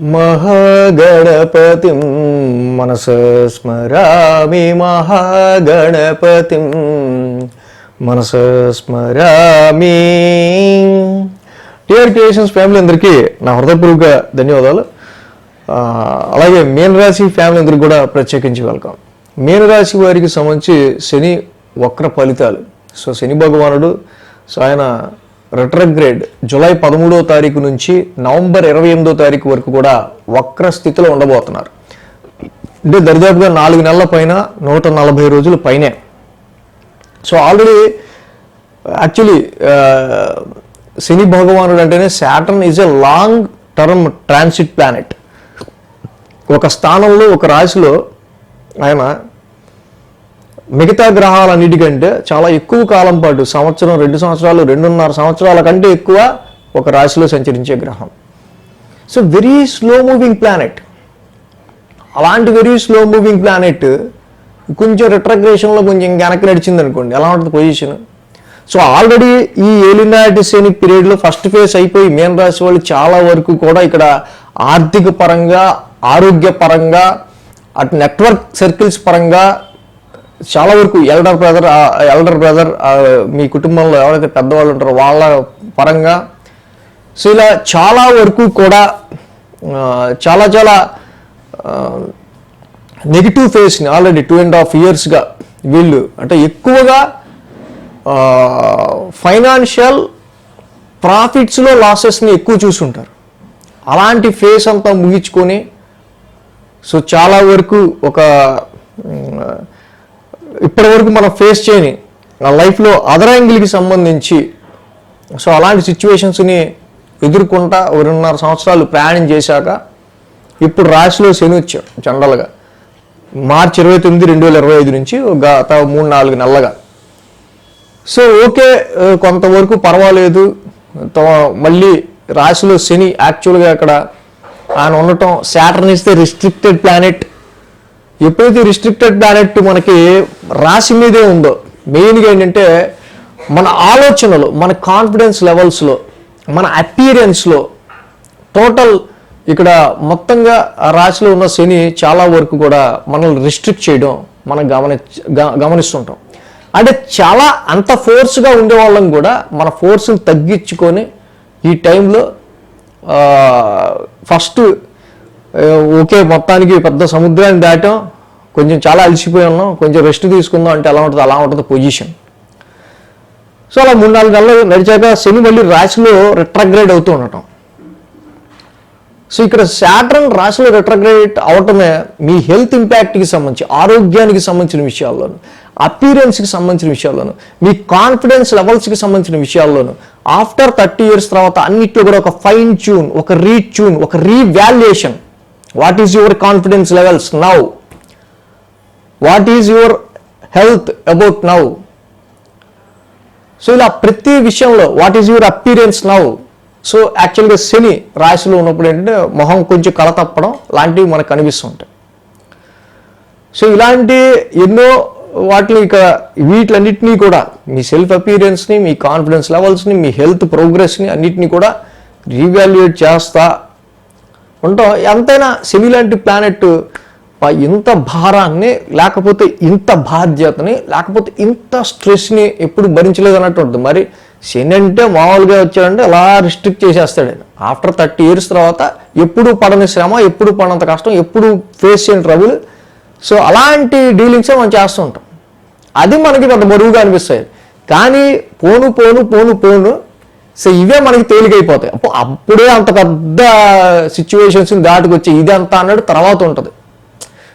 మహాగణపతిం మనస స్మరామి మహాగణపతిం మనస స్మరామి. టిఆర్ క్రియేషన్స్ ఫ్యామిలీ అందరికీ నా హృదయపూర్వక ధన్యవాదాలు. అలాగే మీనరాశి ఫ్యామిలీ అందరికి కూడా ప్రత్యేకించి వెల్కమ్ మీనరాశి వారికి సంబంధించి శని వక్ర ఫలితాలు. సో శని భగవానుడు సో ఆయన రిట్రగ్రేడ్ జులై పదమూడవ తారీఖు నుంచి నవంబర్ ఇరవై ఎనిమిదో తారీఖు వరకు కూడా వక్ర స్థితిలో ఉండబోతున్నారు. అంటే దరిదాపుగా నాలుగు నెలల పైన నూట నలభై రోజులు పైనే. సో ఆల్రెడీ యాక్చువల్లీ శని భగవానుడు అంటేనే Saturn is a long term transit planet ఒక స్థానంలో ఒక రాశిలో ఆయన మిగతా గ్రహాలన్నిటికంటే చాలా ఎక్కువ కాలం పాటు సంవత్సరం రెండు సంవత్సరాలు రెండున్నర సంవత్సరాల కంటే ఎక్కువ ఒక రాశిలో సంచరించే గ్రహం. So very slow moving planet అలాంటి వెరీ స్లో మూవింగ్ ప్లానెట్ కొంచెం రిట్రగ్రేషన్లో కొంచెం వెనక్కి నడిచింది అనుకోండి ఎలా ఉంటుంది పొజిషన్ సో ఆల్రెడీ ఈ ఏలినాటి శని పీరియడ్లో ఫస్ట్ ఫేజ్ అయిపోయి మేన్ రాశి వాళ్ళు చాలా వరకు కూడా ఇక్కడ ఆర్థిక పరంగా ఆరోగ్య పరంగా అటు నెట్వర్క్ సర్కిల్స్ పరంగా చాలా వరకు ఎల్డర్ బ్రదర్ ఎల్డర్ బ్రదర్ మీ కుటుంబంలో ఎవరైతే పెద్దవాళ్ళు ఉంటారో వాళ్ళ పరంగా. సో ఇలా చాలా వరకు కూడా చాలా చాలా నెగిటివ్ ఫేస్ని ఆల్రెడీ టూ అండ్ హాఫ్ ఇయర్స్గా వీళ్ళు అంటే ఎక్కువగా ఫైనాన్షియల్ ప్రాఫిట్స్లో లాసెస్ని ఎక్కువ చూసుంటారు. అలాంటి ఫేస్ అంతా ముగించుకొని సో చాలా వరకు ఒక ఇప్పటి వరకు మనం ఫేస్ చేయని నా లైఫ్లో అదర్ యాంగిల్కి సంబంధించి సో అలాంటి సిచ్యువేషన్స్ని ఎదుర్కొంటా ఒక రెండున్నర సంవత్సరాలు ప్రయాణం చేశాక ఇప్పుడు రాశిలో శని వచ్చాడు జనరల్గా మార్చి ఇరవై తొమ్మిది రెండు వేల ఇరవై ఐదు నుంచి గత మూడు నాలుగు నెలలుగా. సో ఓకే కొంతవరకు పర్వాలేదు. మళ్ళీ రాశిలో శని యాక్చువల్గా అక్కడ ఆయన ఉండటం శాటర్న్ ఇస్తే రిస్ట్రిక్టెడ్ ప్లానెట్ ఎప్పుడైతే రిస్ట్రిక్టెడ్ ప్లానెట్ మనకి రాశి మీదే ఉందో మెయిన్గా ఏంటంటే మన ఆలోచనలు మన కాన్ఫిడెన్స్ లెవెల్స్లో మన అపీరెన్స్లో టోటల్ ఇక్కడ మొత్తంగా ఆ రాశిలో ఉన్న శని చాలా వరకు కూడా మనల్ని రిస్ట్రిక్ట్ చేయడం మనం గమని గ- గమనిస్తుంటాం. అంటే చాలా అంత ఫోర్స్గా ఉండేవాళ్ళం కూడా మన ఫోర్స్ని తగ్గించుకొని ఈ టైంలో ఫస్ట్ ఓకే మొత్తానికి పెద్ద సముద్రాన్ని దాటాం. కొంచెం చాలా అలసిపోయి ఉన్నాం. కొంచెం రెస్ట్ తీసుకుందాం అంటే ఎలా ఉంటుంది? అలా ఉంటుంది పొజిషన్ సో అలా మూడు నాలుగు నెలలు నడిచాక శని మళ్ళీ రాశిలో రిట్రగ్రేడ్ అవుతూ ఉండటం. సో ఇక్కడ శాటర్న్ రాశిలో రిట్రగ్రేట్ అవటమే మీ హెల్త్ ఇంపాక్ట్కి సంబంధించి ఆరోగ్యానికి సంబంధించిన విషయాల్లోను అపీరెన్స్కి సంబంధించిన విషయాల్లోను మీ కాన్ఫిడెన్స్ లెవెల్స్కి సంబంధించిన విషయాల్లోను ఆఫ్టర్ థర్టీ ఇయర్స్ తర్వాత అన్నిట్లో కూడా ఒక ఫైన్ ట్యూన్ ఒక రీట్యూన్ ఒక revaluation what is your confidence levels now what is your health about now so ఇలా ప్రతి విషయంలో what is your appearance now so యాక్చువల్గా శని రాశిలో ఉన్నప్పుడు ఏంటంటే మొహం కొంచెం కళ తప్పడం లాంటివి మనకు కనిపిస్తుంటాయి. సో ఇలాంటి ఎన్నో వాటిని ఇక వీటిలన్నింటినీ కూడా మీ సెల్ఫ్ అపీరియన్స్ని మీ కాన్ఫిడెన్స్ లెవెల్స్ని మీ హెల్త్ ప్రోగ్రెస్ని అన్నిటినీ కూడా రీవాల్యుయేట్ చేస్తా ఉంటాం ఎంతైనా శని లాంటి ప్లానెట్ ఇంత భారాన్ని లేకపోతే ఇంత బాధ్యతని లేకపోతే ఇంత స్ట్రెస్ని ఎప్పుడు భరించలేదు అన్నట్టు ఉంటుంది మరి శని అంటే మామూలుగా వచ్చాడంటే అలా రిస్ట్రిక్ట్ చేసేస్తాడు. ఆఫ్టర్ థర్టీ ఇయర్స్ తర్వాత ఎప్పుడు పడని శ్రమ ఎప్పుడు పడనంత కష్టం ఎప్పుడు ఫేస్ చేయని ట్రబుల్ సో అలాంటి డీలింగ్సే మనం చేస్తూ ఉంటాం. అది మనకి పెద్ద బరువుగా అనిపిస్తాయి. కానీ పోను పోను పోను పోను సో ఇవే మనకి తేలికైపోతాయి. అప్పుడు అప్పుడే అంత పెద్ద సిచ్యువేషన్స్ దాటుకొచ్చి ఇది అంత అన్నాడు తర్వాత ఉంటుంది.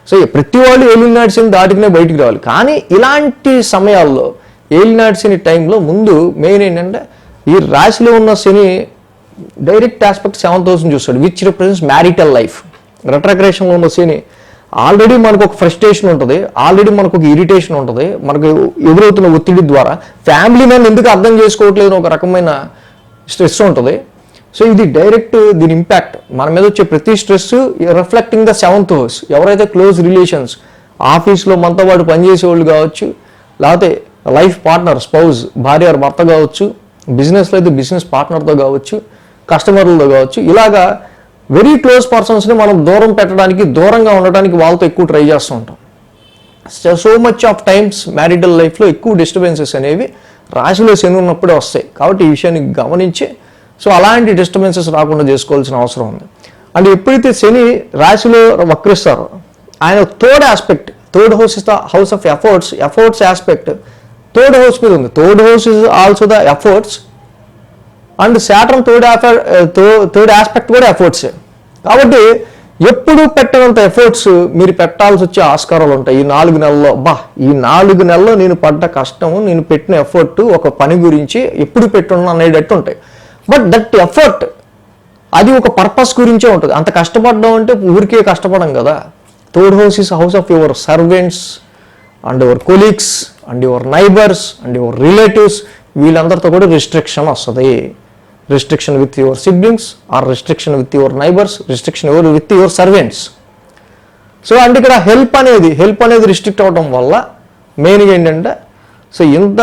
సో ప్రతి వాళ్ళు ఏలినాడ్స్ని దాటికినే బయటికి రావాలి. కానీ ఇలాంటి సమయాల్లో ఏలినాడ్స్ని టైంలో ముందు మెయిన్ ఏంటంటే ఈ రాశిలో ఉన్న Shani direct aspect seven thousand చూస్తాడు. విచ్ రిప్రజెంట్స్ మ్యారిటల్ లైఫ్ రెట్రగ్రేషన్లో ఉన్న శని ఆల్రెడీ మనకు ఒక ఫ్రస్ట్రేషన్ ఉంటుంది. ఆల్రెడీ మనకు ఒక ఇరిటేషన్ ఉంటుంది. మనకు ఎదురవుతున్న ఒత్తిడి ద్వారా ఫ్యామిలీ మ్యాన్ ఎందుకు అర్థం చేసుకోవట్లేదు ఒక రకమైన స్ట్రెస్ ఉంటుంది. సో ఇది డైరెక్ట్ దీని ఇంపాక్ట్. మన మీద వచ్చే ప్రతి stress reflecting the seventh house ఎవరైతే క్లోజ్ రిలేషన్స్ ఆఫీస్లో మనతో పాటు పనిచేసే వాళ్ళు కావచ్చు లేకపోతే లైఫ్ పార్ట్నర్ స్పౌజ్ భార్య భర్త కావచ్చు బిజినెస్లో అయితే బిజినెస్ పార్ట్నర్తో కావచ్చు కస్టమర్లతో కావచ్చు ఇలాగా వెరీ క్లోజ్ పర్సన్స్ని మనం దూరం పెట్టడానికి దూరంగా ఉండడానికి వాళ్ళతో ఎక్కువ ట్రై చేస్తూ ఉంటాం. So much of times marital లైఫ్లో ఎక్కువ డిస్టర్బెన్సెస్ అనేవి రాశిలో శని ఉన్నప్పుడే వస్తాయి. కాబట్టి ఈ విషయాన్ని గమనించి సో అలాంటి డిస్టర్బెన్సెస్ రాకుండా చేసుకోవాల్సిన అవసరం ఉంది. అండ్ ఎప్పుడైతే శని రాశిలో వక్రిస్తారో ఆయన third aspect third house is the house of efforts efforts aspect third house మీద ఉంది. Third house is also the efforts and Saturn third third aspect కూడా ఎఫర్ట్సే కాబట్టి ఎప్పుడు పెట్టినంత ఎఫర్ట్స్ మీరు పెట్టాల్సి వచ్చే ఆస్కారాలు ఉంటాయి. ఈ నాలుగు నెలల్లో బా ఈ నాలుగు నెలల్లో నేను పడ్డ కష్టము నేను పెట్టిన ఎఫర్ట్ ఒక పని గురించి ఎప్పుడు పెట్టున్నా అనేటట్టు ఉంటాయి. బట్ దట్ ఎఫర్ట్ అది ఒక పర్పస్ గురించే ఉంటుంది. అంత కష్టపడడం అంటే ఊరికే కష్టపడం కదా. Third house is house of your servants and your colleagues and your neighbours and your relatives వీళ్ళందరితో కూడా రిస్ట్రిక్షన్ వస్తుంది. Restriction with your siblings or restriction with your neighbours restriction your with your servants so అంటే ఇక్కడ help అనేది help అనేది restrict అవడం వల్ల మెయిన్గా ఏంటంటే సో ఇంత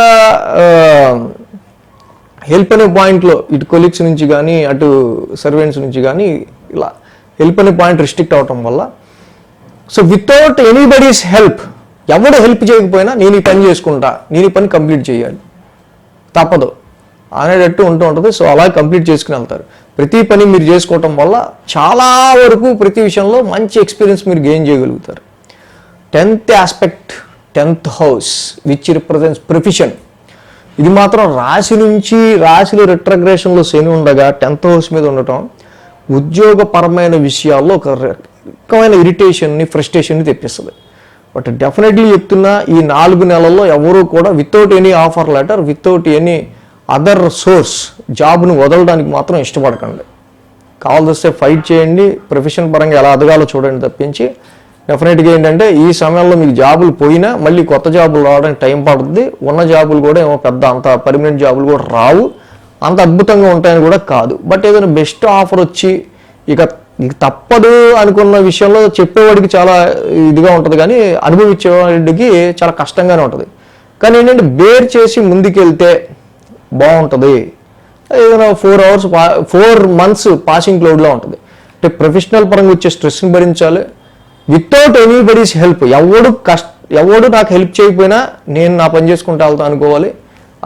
హెల్ప్ అనే పాయింట్లో ఇటు కొలీగ్స్ నుంచి కానీ అటు సర్వెంట్స్ నుంచి కానీ ఇలా హెల్ప్ అనే పాయింట్ రిస్ట్రిక్ట్ అవటం వల్ల సో వితౌట్ ఎనీబడీస్ హెల్ప్ ఎవడు హెల్ప్ చేయకపోయినా నేను ఈ పని చేసుకుంటా నేను ఈ పని కంప్లీట్ చేయాలి. తప్పదు. అనేటట్టు ఉంటూ ఉంటుంది. సో అలా కంప్లీట్ చేసుకుని వెళ్తారు. ప్రతి పని మీరు చేసుకోవటం వల్ల చాలా వరకు ప్రతి విషయంలో మంచి ఎక్స్పీరియన్స్ మీరు గెయిన్ చేయగలుగుతారు. Tenth aspect tenth house which represents profession ఇది మాత్రం రాశి నుంచి రాశిలో రిట్రగ్రేషన్లో శని ఉండగా టెన్త్ హౌస్ మీద ఉండటం ఉద్యోగపరమైన విషయాల్లో ఒక రకమైన ఇరిటేషన్ని ఫ్రస్ట్రేషన్ని తెప్పిస్తుంది. బట్ డెఫినెట్లీ చెప్తున్నా ఈ నాలుగు నెలల్లో ఎవరూ కూడా without any offer letter without any other source జాబ్ను వదలడానికి మాత్రం ఇష్టపడకండి. కావాల్సి ఫైట్ చేయండి. ప్రొఫెషన్ పరంగా ఎలా ఎదగాలో చూడండి తప్పించి. డెఫినెట్గా ఏంటంటే ఈ సమయంలో మీకు జాబులు పోయినా మళ్ళీ కొత్త జాబులు రావడానికి టైం పడుతుంది. ఉన్న జాబులు కూడా ఏమో పెద్ద అంత పర్మనెంట్ జాబులు కూడా రావు. అంత అద్భుతంగా ఉంటాయని కూడా కాదు. బట్ ఏదైనా బెస్ట్ ఆఫర్ వచ్చి ఇక ఇక తప్పదు అనుకున్న విషయంలో చెప్పేవాడికి చాలా ఇదిగా ఉంటుంది కానీ అనుభవించేవాడికి చాలా కష్టంగానే ఉంటుంది. కానీ ఏంటంటే బేర్ చేసి ముందుకెళ్తే బాగుంటుంది. ఏదైనా four hours four months passing క్లౌడ్లో ఉంటుంది. అంటే ప్రొఫెషనల్ పరంగా వచ్చే స్ట్రెస్ని భరించాలి. వితౌట్ ఎనీబడీస్ హెల్ప్ ఎవడు కష్ట ఎవడు నాకు హెల్ప్ చేయకపోయినా నేను నా పని చేసుకుంటా వెళ్తా అనుకోవాలి.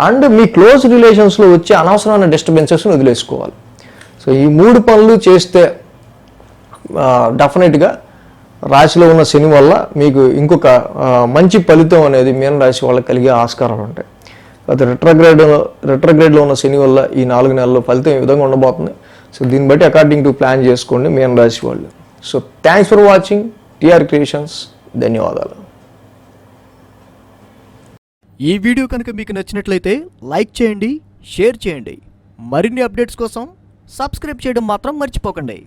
అండ్ మీ క్లోజ్ రిలేషన్స్లో వచ్చే అనవసరమైన డిస్టర్బెన్సెస్ని వదిలేసుకోవాలి. సో ఈ మూడు పనులు చేస్తే డెఫినెట్గా రాశిలో ఉన్న శని వల్ల మీకు ఇంకొక మంచి ఫలితం అనేది మీన రాశి వాళ్ళకి కలిగే ఆస్కారాలు ఉంటాయి. గత రిట్రగ్రేడ్ రిట్రగ్రేడ్లో ఉన్న శని వల్ల ఈ నాలుగు నెలల్లో ఫలితం ఈ విధంగా ఉండబోతుంది. సో దీన్ని బట్టి అకార్డింగ్ టు ప్లాన్ చేసుకోండి మీన రాశి వాళ్ళు. So thanks for watching TR creations ధన్యవాదాలు. ఈ వీడియో కనుక మీకు నచ్చినట్లయితే లైక్ చేయండి షేర్ చేయండి. మరిన్ని అప్డేట్స్ కోసం సబ్స్క్రైబ్ చేయడం మాత్రం మర్చిపోకండి.